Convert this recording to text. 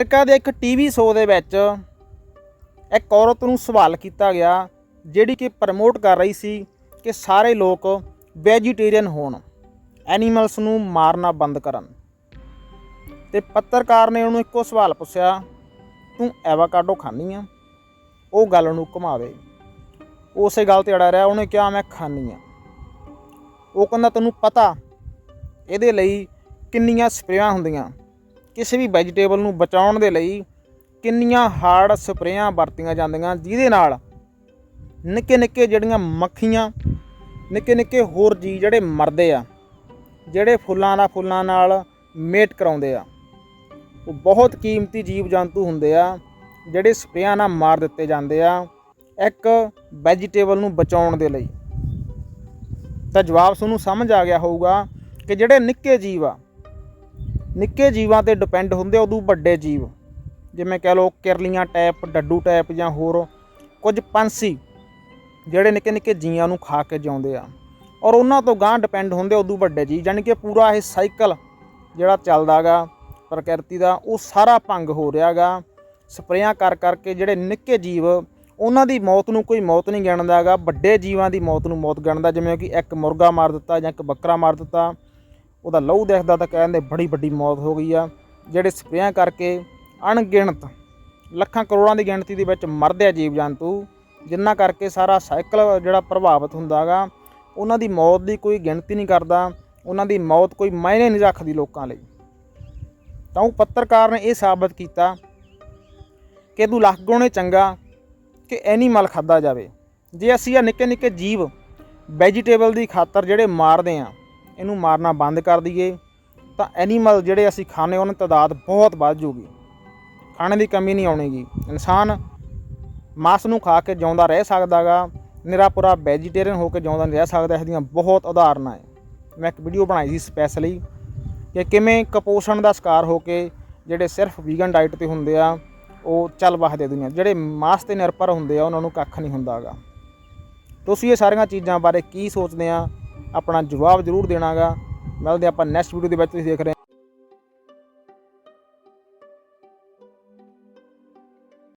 America ਦੇ ਇੱਕ TV show ਦੇ ਵਿੱਚ ਇੱਕ ਔਰਤ ਨੂੰ ਸਵਾਲ ਕੀਤਾ ਗਿਆ, ਜਿਹੜੀ ਕਿ ਪ੍ਰਮੋਟ ਕਰ ਰਹੀ ਸੀ ਕਿ ਸਾਰੇ ਲੋਕ ਵੈਜੀਟੇਰੀਅਨ ਹੋਣ, ਐਨੀਮਲਸ ਨੂੰ ਮਾਰਨਾ ਬੰਦ ਕਰਨ। ਤੇ ਪੱਤਰਕਾਰ ਨੇ ਉਹਨੂੰ ਇੱਕੋ ਸਵਾਲ ਪੁੱਛਿਆ, ਤੂੰ ਐਵਾਕਾਡੋ ਖਾਣੀ ਆ? ਉਹ ਗੱਲ ਨੂੰ ਘੁਮਾਵੇ। ਉਸੇ ਗੱਲ ਤੇ ਅੜਾ ਰਿਹਾ, ਉਹਨੇ ਕਿਹਾ, ਮੈਂ ਖਾਣੀ ਆ। ਉਹ ਕਹਿੰਦਾ, ਤੈਨੂੰ ਪਤਾ, ਇਹਦੇ ਲਈ ਕਿੰਨੀਆਂ ਸਪਰੇਆਂ ਹੁੰਦੀਆਂ। ਕਿਸੇ ਵੀ ਵੈਜੀਟੇਬਲ ਨੂੰ ਬਚਾਉਣ ਦੇ ਲਈ ਕਿੰਨੀਆਂ ਹਾਰਡ ਸਪਰੇਆਂ ਵਰਤੀਆਂ ਜਾਂਦੀਆਂ, ਜਿਹਦੇ ਨਾਲ ਨਿੱਕੇ ਨਿੱਕੇ ਜਿਹੜੀਆਂ ਮੱਖੀਆਂ, ਨਿੱਕੇ ਨਿੱਕੇ ਹੋਰ ਜੀ ਜਿਹੜੇ ਮਰਦੇ ਆ, ਜਿਹੜੇ ਫੁੱਲਾਂ ਦਾ ਫੁੱਲਾਂ ਨਾਲ ਮੇਟ ਕਰਾਉਂਦੇ ਆ, ਉਹ ਬਹੁਤ ਕੀਮਤੀ ਜੀਵ ਜੰਤੂ ਹੁੰਦੇ ਆ, ਜਿਹੜੇ ਸਪਰੇਆਂ ਨਾਲ ਮਾਰ ਦਿੱਤੇ ਜਾਂਦੇ ਆ ਇੱਕ ਵੈਜੀਟੇਬਲ ਨੂੰ ਬਚਾਉਣ ਦੇ ਲਈ। ਤਾਂ ਜਵਾਬ ਤੁਹਾਨੂੰ ਸਮਝ ਆ ਗਿਆ ਹੋਊਗਾ ਕਿ ਜਿਹੜੇ ਨਿੱਕੇ ਜੀਵ ਆ ਨਿੱਕੇ ਜੀਵਾਂ ਤੇ ਡਿਪੈਂਡ ਹੁੰਦੇ ਉਦੋਂ ਵੱਡੇ ਜੀਵ। ਜਿਵੇਂ ਕਹਿ ਲਓ ਕਿਰਲੀਆਂ ਟਾਈਪ ਡੱਡੂ ਟਾਈਪ ਜਾਂ ਹੋਰ, ਕੁਝ ਪੰਛੀ ਜਿਹੜੇ ਨਿੱਕੇ ਨਿੱਕੇ ਜੀਆਂ ਨੂੰ ਖਾ ਕੇ ਜਿਉਂਦੇ ਆ। ਔਰ ਉਹਨਾਂ ਤੋਂ ਗਾਂ ਡਿਪੈਂਡ ਹੁੰਦੇ ਉਦੋਂ ਵੱਡੇ ਜੀ ਯਾਨੀ ਕਿ ਪੂਰਾ ਇਹ ਸਾਈਕਲ ਜਿਹੜਾ ਚੱਲਦਾਗਾ ਪ੍ਰਕਿਰਤੀ ਦਾ, ਉਹ ਸਾਰਾ ਭੰਗ ਹੋ ਰਿਹਾਗਾ ਸਪਰੇਆਂ ਕਰ ਕਰਕੇ ਜਿਹੜੇ ਨਿੱਕੇ ਜੀਵ, ਉਹਨਾਂ ਦੀ ਮੌਤ ਨੂੰ ਕੋਈ ਮੌਤ ਨਹੀਂ ਗਿਣਦਾਗਾ ਵੱਡੇ ਜੀਵਾਂ ਦੀ ਮੌਤ ਨੂੰ ਮੌਤ ਗਿਣਦਾ, ਜਿਵੇਂ ਕਿ ਇੱਕ ਮੁਰਗਾ ਮਾਰ ਦਿੱਤਾ ਜਾਂ ਇੱਕ ਬੱਕਰਾ ਮਾਰ ਦਿੱਤਾ। ਉਹਦਾ ਲਹੂ ਦੇਖਦਾ ਤਾਂ ਕਹਿੰਦੇ ਬੜੀ ਵੱਡੀ ਮੌਤ ਹੋ ਗਈ ਆ, ਜਿਹੜੇ ਸਪਰੇਆਂ ਕਰਕੇ ਅਣਗਿਣਤ ਲੱਖਾਂ ਕਰੋੜਾਂ ਦੀ ਗਿਣਤੀ ਦੇ ਵਿੱਚ ਮਰਦੇ ਆ ਜੀਵ ਜੰਤੂ, ਜਿੰਨਾ ਕਰਕੇ ਸਾਰਾ ਸਾਈਕਲ ਜਿਹੜਾ ਪ੍ਰਭਾਵਿਤ ਹੁੰਦਾਗਾ ਉਹਨਾਂ ਦੀ ਮੌਤ ਦੀ ਕੋਈ ਗਿਣਤੀ ਨਹੀਂ ਕਰਦਾ, ਉਹਨਾਂ ਦੀ ਮੌਤ ਕੋਈ ਮਾਇਨੇ ਨਹੀਂ ਰੱਖਦੀ ਲੋਕਾਂ ਲਈ। ਤਾਂ ਉਹ ਪੱਤਰਕਾਰ ਨੇ ਇਹ ਸਾਬਤ ਕੀਤਾ ਕਿ ਤੂੰ ਲੱਖ ਗੁਣੇ ਚੰਗਾ ਕਿ ਐਨੀਮਲ ਖਾਦਾ ਜਾਵੇ। ਜੇ ਅਸੀਂ ਆ ਨਿੱਕੇ ਨਿੱਕੇ ਜੀਵ ਵੈਜੀਟੇਬਲ ਦੀ ਖਾਤਰ ਜਿਹੜੇ ਮਾਰਦੇ ਆ ਇਹਨੂੰ ਮਾਰਨਾ ਬੰਦ ਕਰ ਦਈਏ, ਤਾਂ ਐਨੀਮਲ ਜਿਹੜੇ ਅਸੀਂ ਖਾਣੇ ਉਹਨਾਂ ਦੀ ਤਾਦਾਦ ਬਹੁਤ ਵੱਧ ਜੂਗੀ ਖਾਣੇ ਦੀ ਕਮੀ ਨਹੀਂ ਆਉਣੀਗੀ। ਇਨਸਾਨ ਮਾਸ ਨੂੰ ਖਾ ਕੇ ਜਿਉਂਦਾ ਰਹਿ ਸਕਦਾਗਾ ਨਿਰਾਪੁਰਾ ਵੈਜੀਟੇਰੀਅਨ ਹੋ ਕੇ ਜਿਉਂਦਾ ਨਹੀਂ ਰਹਿ ਸਕਦਾ ਇਸ ਦੀਆਂ ਬਹੁਤ ਉਦਾਹਰਨਾਂ ਹੈ। ਮੈਂ ਇੱਕ ਵੀਡੀਓ ਬਣਾਈ ਸੀ ਸਪੈਸ਼ਲੀ ਕਿ ਕਿਵੇਂ ਕੁਪੋਸ਼ਣ ਦਾ ਸ਼ਿਕਾਰ ਹੋ ਕੇ ਜਿਹੜੇ ਸਿਰਫ ਵੀਗਨ ਡਾਈਟ ਤੇ ਹੁੰਦੇ ਆ, ਉਹ ਚੱਲ ਵਸਦੇ ਦੁਨੀਆ। ਜਿਹੜੇ ਮਾਸ ਤੇ ਨਿਰਭਰ ਹੁੰਦੇ ਆ, ਉਹਨਾਂ ਨੂੰ ਕੱਖ ਨਹੀਂ ਹੁੰਦਾਗਾ ਤੁਸੀਂ ਇਹ ਸਾਰੀਆਂ ਚੀਜ਼ਾਂ ਬਾਰੇ ਕੀ ਸੋਚਦੇ ਆ? ਆਪਣਾ ਜਵਾਬ ਜ਼ਰੂਰ ਦੇਣਾਗਾ। ਮਿਲਦੇ ਆਪਾਂ ਨੈਕਸਟ ਵੀਡੀਓ ਦੇ ਵਿੱਚ ਤੁਸੀਂ ਦੇਖ ਰਹੇ